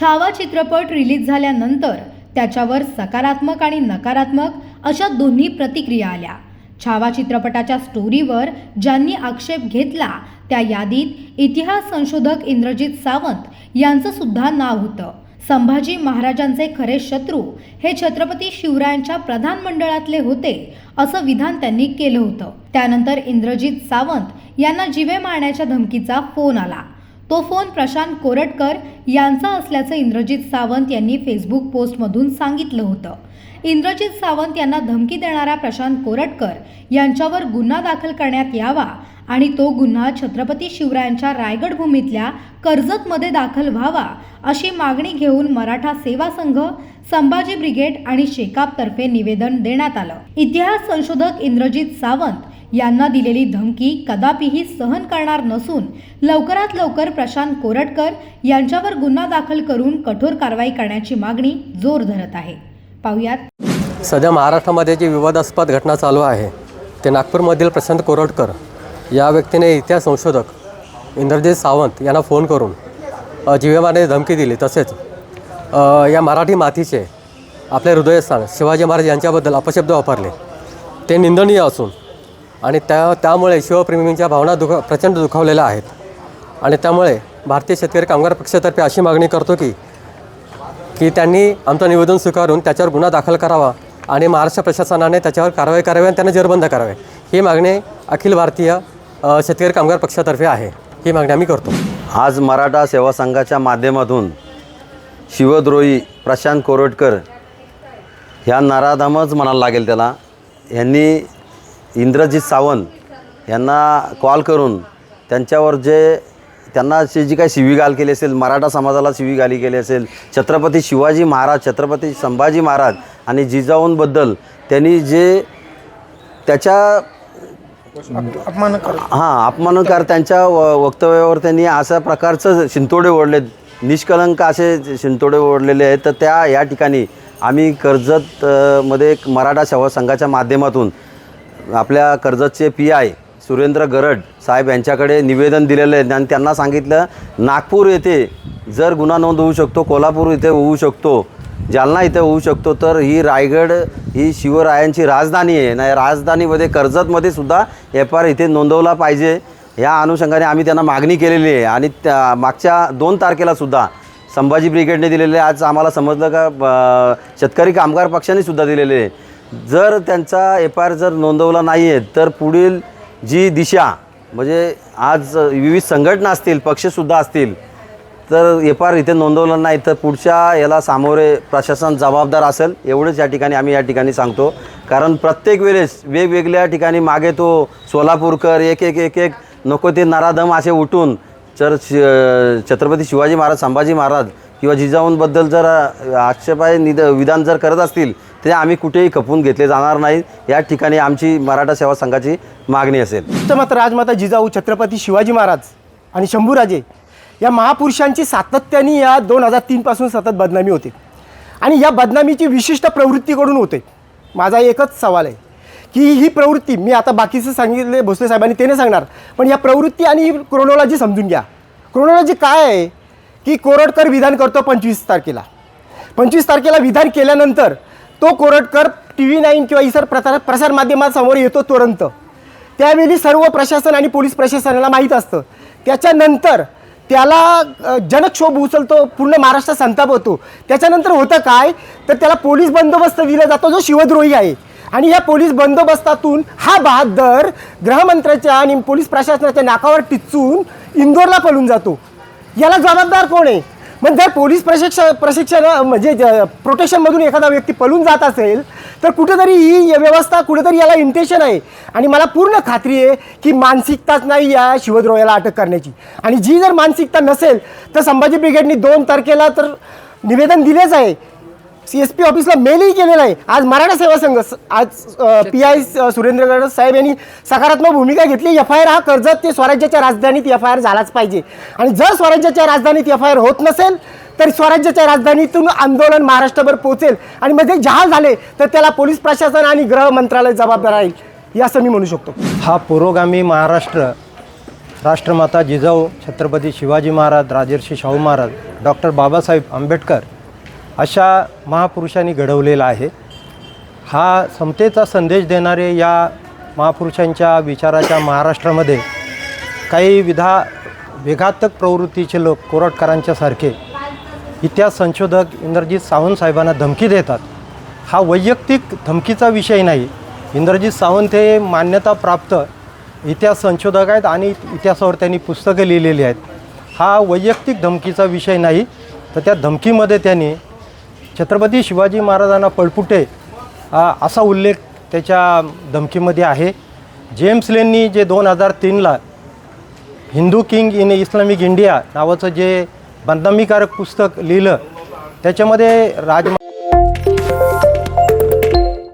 छावा चित्रपट रिलीज झाल्यानंतर त्याच्यावर सकारात्मक आणि नकारात्मक अशा दोन्ही प्रतिक्रिया आल्या. छावा चित्रपटाच्या स्टोरीवर ज्यांनी आक्षेप घेतला त्या यादीत इतिहास संशोधक इंद्रजित सावंत यांचं सुद्धा नाव होतं. संभाजी महाराजांचे खरे शत्रू हे छत्रपती शिवरायांच्या प्रधान मंडळातले होते असं विधान त्यांनी केलं होतं. त्यानंतर इंद्रजित सावंत यांना जिवे मारण्याच्या धमकीचा फोन आला. तो फोन प्रशांत कोरटकर यांचा असल्याचं इंद्रजित सावंत यांनी फेसबुक पोस्टमधून सांगितलं होतं. इंद्रजित सावंत यांना धमकी देणारा प्रशांत कोरटकर यांच्यावर गुन्हा दाखल करण्यात यावा आणि तो गुन्हा छत्रपती शिवरायांच्या रायगड भूमीतल्या कर्जतमध्ये दाखल व्हावा अशी मागणी घेऊन मराठा सेवा संघ संभाजी ब्रिगेड आणि शेकापतर्फे निवेदन देण्यात आलं. इतिहास संशोधक इंद्रजित सावंत यांना दिलेली धमकी कदापिही सहन करणार नसून लवकरात लवकर प्रशांत कोरटकर यांच्यावर गुन्हा दाखल करून कठोर कारवाई करण्याची मागणी जोर धरत आहे. पाहुयात. सध्या महाराष्ट्रामध्ये जी विवादास्पद घटना चालू आहे ते नागपूरमधील प्रशांत कोरटकर या व्यक्तीने इतिहास संशोधक इंद्रजित सावंत यांना फोन करून जीवेमाने धमकी दिली. तसेच या मराठी मातीचे आपले हृदयस्थान शिवाजी महाराज यांच्याबद्दल अपशब्द वापरले. ते निंदनीय असून आणि त्या त्यामुळे शिवप्रेमींच्या भावना दुख प्रचंड दुखावलेल्या आहेत. आणि त्यामुळे भारतीय शेतकरी कामगार पक्षातर्फे अशी मागणी करतो की की त्यांनी आमचं निवेदन स्वीकारून त्याच्यावर गुन्हा दाखल करावा आणि महाराष्ट्र प्रशासनाने त्याच्यावर कारवाई करावी आणि त्यांना जेरबंद करावे. ही मागणी अखिल भारतीय शेतकरी कामगार पक्षातर्फे आहे. ही मागणी आम्ही करतो. आज मराठा सेवा संघाच्या माध्यमातून शिवद्रोही प्रशांत कोरटकर ह्या नराधामच म्हणायला लागेल त्याला. यांनी इंद्रजित सावंत यांना कॉल करून त्यांच्यावर जे त्यांना जी काही शिवीगाळ केली असेल मराठा समाजाला शिवीगाळी केली असेल छत्रपती शिवाजी महाराज छत्रपती संभाजी महाराज आणि जिजाऊंबद्दल त्यांनी जे त्याच्या हां अपमानकार त्यांच्या व वक्तव्यावर त्यांनी अशा प्रकारचं शिंतोडे ओढले. निष्कलंक असे शिंतोडे ओढलेले आहेत. तर त्या या ठिकाणी आम्ही कर्जत अ, मध्ये एक मराठा सेवा संघाच्या माध्यमातून आपल्या कर्जतचे पी आय सुरेंद्र गरड साहेब यांच्याकडे निवेदन दिलेलं आहे. आणि त्यांना सांगितलं नागपूर येथे जर गुन्हा नोंद होऊ शकतो कोल्हापूर इथे होऊ शकतो जालना इथे होऊ शकतो तर ही रायगड ही शिवरायांची राजधानी आहे. नाही राजधानीमध्ये कर्जतमध्ये सुद्धा एफ आर इथे नोंदवला पाहिजे. या अनुषंगाने आम्ही त्यांना मागणी केलेली आहे. आणि त्या मागच्या दोन तारखेला सुद्धा संभाजी ब्रिगेडने दिलेले आज आम्हाला समजलं का ब- शेतकरी कामगार पक्षाने सुद्धा दिलेले आहे. जर त्यांचा एफ आय आर जर नोंदवला नाही आहे तर पुढील जी दिशा म्हणजे आज विविध संघटना असतील पक्षसुद्धा असतील तर एफ आर इथे नोंदवलं नाही तर पुढच्या याला सामोरे प्रशासन जबाबदार असेल एवढंच या ठिकाणी आम्ही या ठिकाणी सांगतो. कारण प्रत्येक वेळेस वेगवेगळ्या ठिकाणी मागे तो सोलापूरकर एक एक एक एक नको ते नराधम असे उठून जर शि छत्रपती शिवाजी महाराज संभाजी महाराज किंवा जिजाऊंबद्दल जर आक्षेपाय निद विधान जर करत असतील ते आम्ही कुठेही खपवून घेतले जाणार नाही या ठिकाणी आमची मराठा सेवा संघाची मागणी असेल. उत्तमत राजमाता जिजाऊ छत्रपती शिवाजी महाराज आणि शंभूराजे या महापुरुषांची सातत्याने या दोन हजार तीनपासून सतत बदनामी होते. आणि या बदनामीची विशिष्ट प्रवृत्तीकडून होते. माझा एकच सवाल आहे की ही प्रवृत्ती मी आता बाकीचं सांगितले भोसले साहेबांनी ते नाही सांगणार पण या प्रवृत्ती आणि क्रोनॉलॉजी समजून घ्या. क्रोनॉलॉजी काय आहे? की कोरडकर विधान करतो पंचवीस तारखेला. पंचवीस तारखेला विधान केल्यानंतर तो कोरटकर टी व्ही नाईन किंवा इतर प्रसार प्रसारमाध्यमांसमोर येतो तुरंत त्यावेळी सर्व प्रशासन आणि पोलीस प्रशासनाला माहीत असतं. त्याच्यानंतर त्याला जनक्षोभ उचलतो पूर्ण महाराष्ट्र संताप होतो त्याच्यानंतर होतं काय? तर त्याला पोलीस बंदोबस्त दिला जातो जो शिवद्रोही आहे. आणि या पोलीस बंदोबस्तातून हा बहादर गृहमंत्र्याच्या आणि पोलीस प्रशासनाच्या नाकावर टिचून इंदोरला पळून जातो. याला जबाबदार कोण आहे? मग जर पोलीस प्रशिक्षण प्रशिक्षण म्हणजे प्रोटेक्शनमधून एखादा व्यक्ती पळून जात असेल तर कुठेतरी ही व्यवस्था कुठेतरी याला इंटेन्शन आहे. आणि मला पूर्ण खात्री आहे की मानसिकताच नाही या शिवद्रोहाला अटक करण्याची. आणि जी जर मानसिकता नसेल तर संभाजी ब्रिगेडनी दोन तारखेला तर निवेदन दिलेच आहे सी एस पी ऑफिसला मेलही केलेला आहे. आज मराठा सेवा संघ आज पी आय सुरेंद्र गड साहेब यांनी सकारात्मक भूमिका घेतली. एफ आय आर हा कर्जत ते स्वराज्याच्या राजधानीत एफ आय आर झालाच पाहिजे. आणि जर स्वराज्याच्या राजधानीत एफ आय आर होत नसेल तर स्वराज्याच्या राजधानीतून आंदोलन महाराष्ट्रभर पोहोचेल. आणि मध्ये जहाल झाले तर त्याला पोलीस प्रशासन आणि गृह मंत्रालय जबाबदार राहील असं मी म्हणू शकतो. हा पुरोगामी महाराष्ट्र राष्ट्रमाता जिजाऊ छत्रपती शिवाजी महाराज राजर्षी शाहू महाराज डॉक्टर बाबासाहेब आंबेडकर अशा महापुरुषांनी घडवलेला आहे. हा समतेचा संदेश देणारे या महापुरुषांच्या विचाराच्या महाराष्ट्रामध्ये काही विधा विघातक प्रवृत्तीचे लोक कोरटकरांच्यासारखे इतिहास संशोधक इंद्रजित सावंत साहेबांना धमकी देतात. हा वैयक्तिक धमकीचा विषय नाही. इंद्रजित सावंत हे मान्यताप्राप्त इतिहास संशोधक आहेत आणि इतिहासावर त्यांनी पुस्तकं लिहिलेली आहेत. हा वैयक्तिक धमकीचा विषय नाही. तर त्या धमकीमध्ये त्यांनी छत्रपती शिवाजी महाराजांना पळपुटे असा उल्लेख त्याच्या धमकीमध्ये आहे. जेम्स लेननी जे दोन हजार तीनला Hindu king in Islamic India नावाचं जे बदनामीकारक पुस्तक लिहिलं त्याच्यामध्ये राज